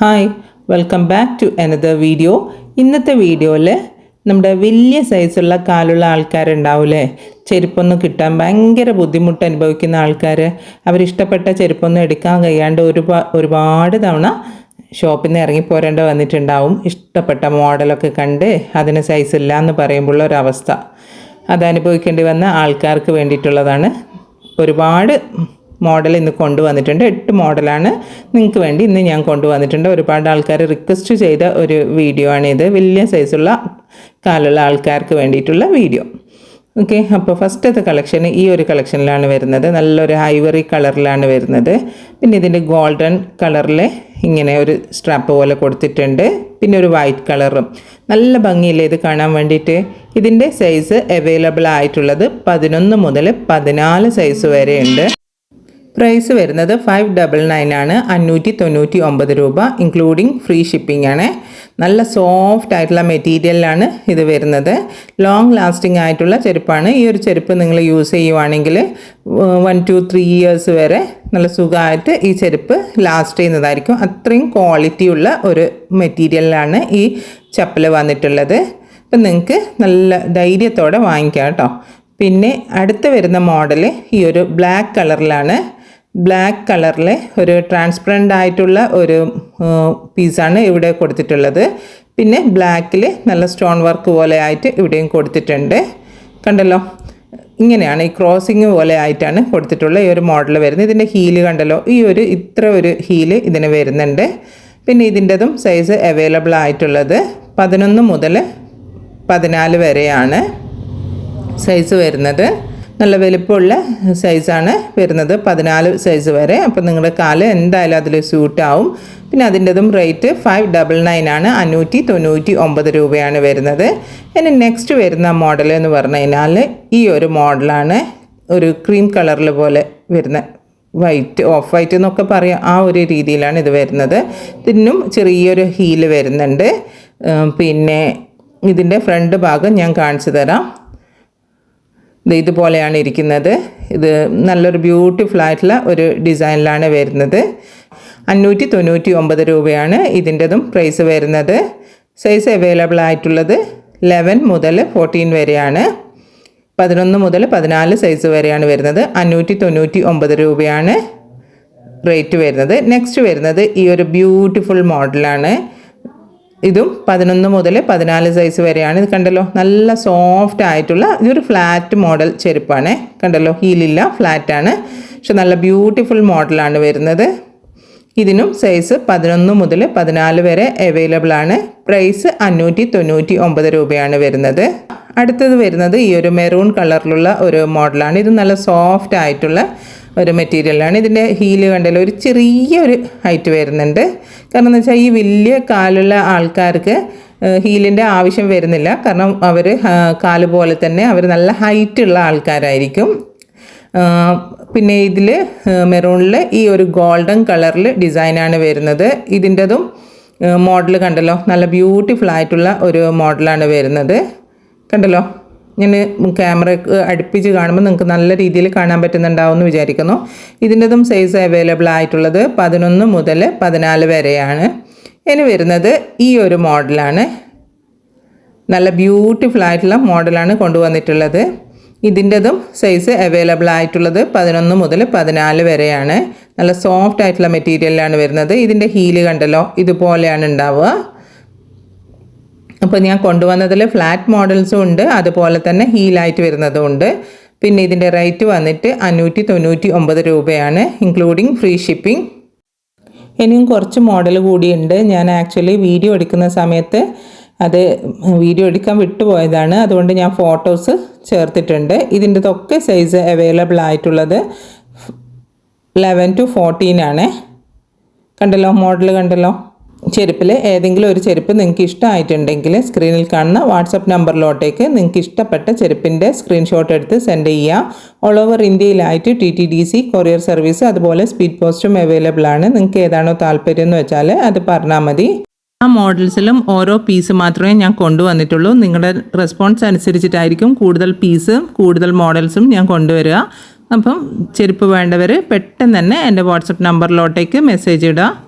Hi welcome back to another video ഇന്നത്തെ വീഡിയോയിൽ നമ്മുടെ വലിയ സൈസുള്ള കാലുള്ള ആൾക്കാരുണ്ടാവില്ലേ ചെരുപ്പൊന്നും കിട്ടാൻ ഭയങ്കര ബുദ്ധിമുട്ട് അനുഭവിക്കുന്ന ആൾക്കാർ അവരിഷ്ടപ്പെട്ട ചെരുപ്പൊന്നും എടുക്കാൻ കഴിയാണ്ട് ഒരുപാ ഒരുപാട് തവണ ഷോപ്പിൽ നിന്ന് ഇറങ്ങിപ്പോരേണ്ട വന്നിട്ടുണ്ടാവും. ഇഷ്ടപ്പെട്ട മോഡലൊക്കെ കണ്ട് അതിന് സൈസ് ഇല്ല എന്ന് പറയുമ്പോഴുള്ള ഒരവസ്ഥ അതനുഭവിക്കേണ്ടി വന്ന ആൾക്കാർക്ക് വേണ്ടിയിട്ടുള്ളതാണ്. ഒരുപാട് മോഡൽ ഇന്ന് കൊണ്ടുവന്നിട്ടുണ്ട്. എട്ട് മോഡലാണ് നിങ്ങൾക്ക് വേണ്ടി ഇന്ന് ഞാൻ കൊണ്ടുവന്നിട്ടുണ്ട്. ഒരുപാട് ആൾക്കാർ റിക്വസ്റ്റ് ചെയ്ത ഒരു വീഡിയോ ആണിത് വലിയ സൈസുള്ള കാലുള്ള ആൾക്കാർക്ക് വേണ്ടിയിട്ടുള്ള വീഡിയോ ഓക്കെ അപ്പോൾ ഫസ്റ്റത്തെ കളക്ഷൻ ഈ ഒരു കളക്ഷനിലാണ് വരുന്നത്. നല്ലൊരു ഐവറി കളറിലാണ് വരുന്നത്. പിന്നെ ഇതിന്റെ ഗോൾഡൻ കളറിൽ ഇങ്ങനെ ഒരു സ്ട്രാപ്പ് പോലെ കൊടുത്തിട്ടുണ്ട്. പിന്നെ ഒരു വൈറ്റ് കളറും നല്ല ഭംഗിയില്ലേ ഇത് കാണാൻ വേണ്ടിയിട്ട്? ഇതിന്റെ സൈസ് അവൈലബിൾ ആയിട്ടുള്ളത് പതിനൊന്ന് മുതൽ പതിനാല് സൈസ് വരെയുണ്ട്. പ്രൈസ് വരുന്നത് ഫൈവ് ഡബിൾ നയൻ ആണ്. അഞ്ഞൂറ്റി തൊണ്ണൂറ്റി ഒമ്പത് രൂപ ഇൻക്ലൂഡിങ് ഫ്രീ ഷിപ്പിംഗ് ആണ്. നല്ല സോഫ്റ്റ് ആയിട്ടുള്ള മെറ്റീരിയലിലാണ് ഇത് വരുന്നത്. ലോങ് ലാസ്റ്റിംഗ് ആയിട്ടുള്ള ചെരുപ്പാണ്. ഈ ഒരു ചെരുപ്പ് നിങ്ങൾ യൂസ് ചെയ്യുവാണെങ്കിൽ വൺ ടു ത്രീ ഇയേഴ്സ് വരെ നല്ല സുഖമായിട്ട് ഈ ചെരുപ്പ് ലാസ്റ്റ് ചെയ്യുന്നതായിരിക്കും. അത്രയും ക്വാളിറ്റിയുള്ള ഒരു മെറ്റീരിയലിലാണ് ഈ ചപ്പൽ വന്നിട്ടുള്ളത്. അപ്പം നിങ്ങൾക്ക് നല്ല ധൈര്യത്തോടെ വാങ്ങിക്കാം കേട്ടോ. പിന്നെ അടുത്ത് വരുന്ന മോഡൽ ഈ ഒരു ബ്ലാക്ക് കളറിലാണ് ബ്ലാക്ക് കളറിലെ ഒരു ട്രാൻസ്പെറന്റ് ആയിട്ടുള്ള ഒരു പീസാണ് ഇവിടെ കൊടുത്തിട്ടുള്ളത്. പിന്നെ ബ്ലാക്കിൽ നല്ല സ്റ്റോൺ വർക്ക് പോലെ ആയിട്ട് ഇവിടെയും കൊടുത്തിട്ടുണ്ട്. കണ്ടല്ലോ? ഇങ്ങനെയാണ് ഈ ക്രോസിങ് പോലെ ആയിട്ടാണ് കൊടുത്തിട്ടുള്ള ഈ ഒരു മോഡൽ വരുന്നത്. ഇതിന്റെ ഹീൽ കണ്ടല്ലോ? ഈ ഒരു ഇത്ര ഒരു ഹീൽ ഇതിന് വരുന്നുണ്ട്. പിന്നെ ഇതിന്റെതും സൈസ് അവൈലബിൾ ആയിട്ടുള്ളത് പതിനൊന്ന് മുതൽ പതിനാല് വരെയാണ് സൈസ് വരുന്നത്. നല്ല വലിപ്പമുള്ള സൈസാണ് വരുന്നത്. പതിനാല് സൈസ് വരെ. അപ്പോൾ നിങ്ങളുടെ കാൽ എന്തായാലും അതിൽ സ്യൂട്ടാവും പിന്നെ അതിന്റെതും റേറ്റ് ഫൈവ് ഡബിൾ നയൻ ആണ്. അഞ്ഞൂറ്റി തൊണ്ണൂറ്റി ഒമ്പത് രൂപയാണ് വരുന്നത്. ഇനി നെക്സ്റ്റ് വരുന്ന മോഡൽ എന്ന് പറഞ്ഞു കഴിഞ്ഞാൽ ഈ ഒരു മോഡലാണ് ഒരു ക്രീം കളറിൽ പോലെ വരുന്ന വൈറ്റ് ഓഫ് വൈറ്റ് എന്നൊക്കെ പറയാം. ആ ഒരു രീതിയിലാണ് ഇത് വരുന്നത്. ഇതിനും ചെറിയൊരു ഹീൽ വരുന്നുണ്ട്. പിന്നെ ഇതിന്റെ ഫ്രണ്ട് ഭാഗം ഞാൻ കാണിച്ചു തരാം. ഇതുപോലെയാണ് ഇരിക്കുന്നത്. ഇത് നല്ലൊരു ബ്യൂട്ടിഫുൾ ആയിട്ടുള്ള ഒരു ഡിസൈനിലാണ് വരുന്നത്. അഞ്ഞൂറ്റി തൊണ്ണൂറ്റി ഒമ്പത് രൂപയാണ് ഇതിന്റെതും പ്രൈസ് വരുന്നത്. സൈസ് അവൈലബിൾ ആയിട്ടുള്ളത് ലെവൻ മുതൽ ഫോർട്ടീൻ വരെയാണ്. പതിനൊന്ന് മുതൽ പതിനാല് സൈസ് വരെയാണ് വരുന്നത്. അഞ്ഞൂറ്റി തൊണ്ണൂറ്റി ഒമ്പത് രൂപയാണ് റേറ്റ് വരുന്നത്. നെക്സ്റ്റ് വരുന്നത് ഈ ഒരു ബ്യൂട്ടിഫുൾ മോഡലാണ് ഇതും പതിനൊന്ന് മുതൽ പതിനാല് സൈസ് വരെയാണ്. ഇത് കണ്ടല്ലോ നല്ല സോഫ്റ്റ് ആയിട്ടുള്ള ഇതൊരു ഫ്ലാറ്റ് മോഡൽ ചെരുപ്പാണ്. കണ്ടല്ലോ ഹീലില്ല ഫ്ലാറ്റാണ് പക്ഷെ നല്ല ബ്യൂട്ടിഫുൾ മോഡലാണ് വരുന്നത്. ഇതിനും സൈസ് പതിനൊന്ന് മുതൽ പതിനാല് വരെ അവൈലബിൾ ആണ്. പ്രൈസ് അഞ്ഞൂറ്റി തൊണ്ണൂറ്റി ഒമ്പത് രൂപയാണ് വരുന്നത്. അടുത്തത് വരുന്നത് ഈ ഒരു മെറൂൺ കളറിലുള്ള ഒരു മോഡലാണ് ഇത് നല്ല സോഫ്റ്റ് ആയിട്ടുള്ള ഒരു മെറ്റീരിയലാണ് ഇതിന്റെ ഹീൽ കണ്ടല്ലോ ഒരു ചെറിയൊരു ഹൈറ്റ് വരുന്നുണ്ട്. കാരണം എന്ന് വെച്ചാൽ ഈ വലിയ കാലുള്ള ആൾക്കാർക്ക് ഹീലിന്റെ ആവശ്യം വരുന്നില്ല. കാരണം അവർ കാൽ പോലെ തന്നെ അവർ നല്ല ഹൈറ്റുള്ള ആൾക്കാരായിരിക്കും. പിന്നെ ഇതിൽ മെറൂണിൽ ഈ ഒരു ഗോൾഡൻ കളറിൽ ഡിസൈനാണ് വരുന്നത്. ഇതിന്റെതും മോഡൽ കണ്ടല്ലോ? നല്ല ബ്യൂട്ടിഫുൾ ആയിട്ടുള്ള ഒരു മോഡലാണ് വരുന്നത്. കണ്ടല്ലോ? ഞാൻ ക്യാമറ അടുപ്പിച്ച് കാണുമ്പോൾ നിങ്ങൾക്ക് നല്ല രീതിയിൽ കാണാൻ പറ്റുന്നുണ്ടാവുമെന്ന് വിചാരിക്കുന്നു. ഇതിന്റെതും സൈസ് അവൈലബിൾ ആയിട്ടുള്ളത് പതിനൊന്ന് മുതൽ പതിനാല് വരെയാണ്. ഇനി വരുന്നത് ഈ ഒരു മോഡലാണ്. നല്ല ബ്യൂട്ടിഫുൾ ആയിട്ടുള്ള മോഡലാണ് കൊണ്ടുവന്നിട്ടുള്ളത്. ഇതിന്റെതും സൈസ് അവൈലബിൾ ആയിട്ടുള്ളത് പതിനൊന്ന് മുതൽ പതിനാല് വരെയാണ്. നല്ല സോഫ്റ്റ് ആയിട്ടുള്ള മെറ്റീരിയലാണ് വരുന്നത്. ഇതിന്റെ ഹീൽ കണ്ടല്ലോ ഇതുപോലെയാണ് ഉണ്ടാവുക. അപ്പോൾ ഞാൻ കൊണ്ടുവന്നതിൽ ഫ്ലാറ്റ് മോഡൽസും ഉണ്ട് അതുപോലെ തന്നെ ഹീലായിട്ട് വരുന്നതും ഉണ്ട്. പിന്നെ ഇതിന്റെ റേറ്റ് വന്നിട്ട് അഞ്ഞൂറ്റി തൊണ്ണൂറ്റി ഒമ്പത് രൂപയാണ് ഇൻക്ലൂഡിങ് ഫ്രീ ഷിപ്പിംഗ് ഇനിയും കുറച്ച് മോഡൽ കൂടിയുണ്ട്. ഞാൻ ആക്ച്വലി വീഡിയോ എടുക്കുന്ന സമയത്ത് അത് വീഡിയോ എടുക്കാൻ വിട്ടുപോയതാണ്. അതുകൊണ്ട് ഞാൻ ഫോട്ടോസ് ചേർത്തിട്ടുണ്ട്. ഇതിന്റെതൊക്കെ സൈസ് അവൈലബിൾ ആയിട്ടുള്ളത് ലെവൻ ടു ഫോർട്ടീൻ ആണ്. കണ്ടല്ലോ മോഡൽ കണ്ടല്ലോ? ചെരുപ്പിൽ ഏതെങ്കിലും ഒരു ചെരുപ്പ് നിങ്ങൾക്ക് ഇഷ്ടമായിട്ടുണ്ടെങ്കിൽ സ്ക്രീനിൽ കാണുന്ന വാട്സപ്പ് നമ്പറിലോട്ടേക്ക് നിങ്ങൾക്ക് ഇഷ്ടപ്പെട്ട ചെരുപ്പിന്റെ സ്ക്രീൻഷോട്ട് എടുത്ത് സെൻഡ് ചെയ്യുക. All over ഇന്ത്യയിലായിട്ട് T T D C courier service അതുപോലെ സ്പീഡ് പോസ്റ്റും അവൈലബിൾ ആണ്. നിങ്ങൾക്ക് ഏതാണോ താല്പര്യം എന്ന് വെച്ചാൽ അത് പറഞ്ഞാൽ മതി. ആ മോഡൽസിലും ഓരോ പീസ് മാത്രമേ ഞാൻ കൊണ്ടുവന്നിട്ടുള്ളൂ. നിങ്ങളുടെ റെസ്പോൺസ് അനുസരിച്ചിട്ടായിരിക്കും കൂടുതൽ പീസും കൂടുതൽ മോഡൽസും ഞാൻ കൊണ്ടുവരിക. അപ്പം ചെരുപ്പ് വേണ്ടവർ പെട്ടെന്ന് തന്നെ എന്റെ വാട്സപ്പ് നമ്പറിലോട്ടേക്ക് മെസ്സേജ് ഇടുക.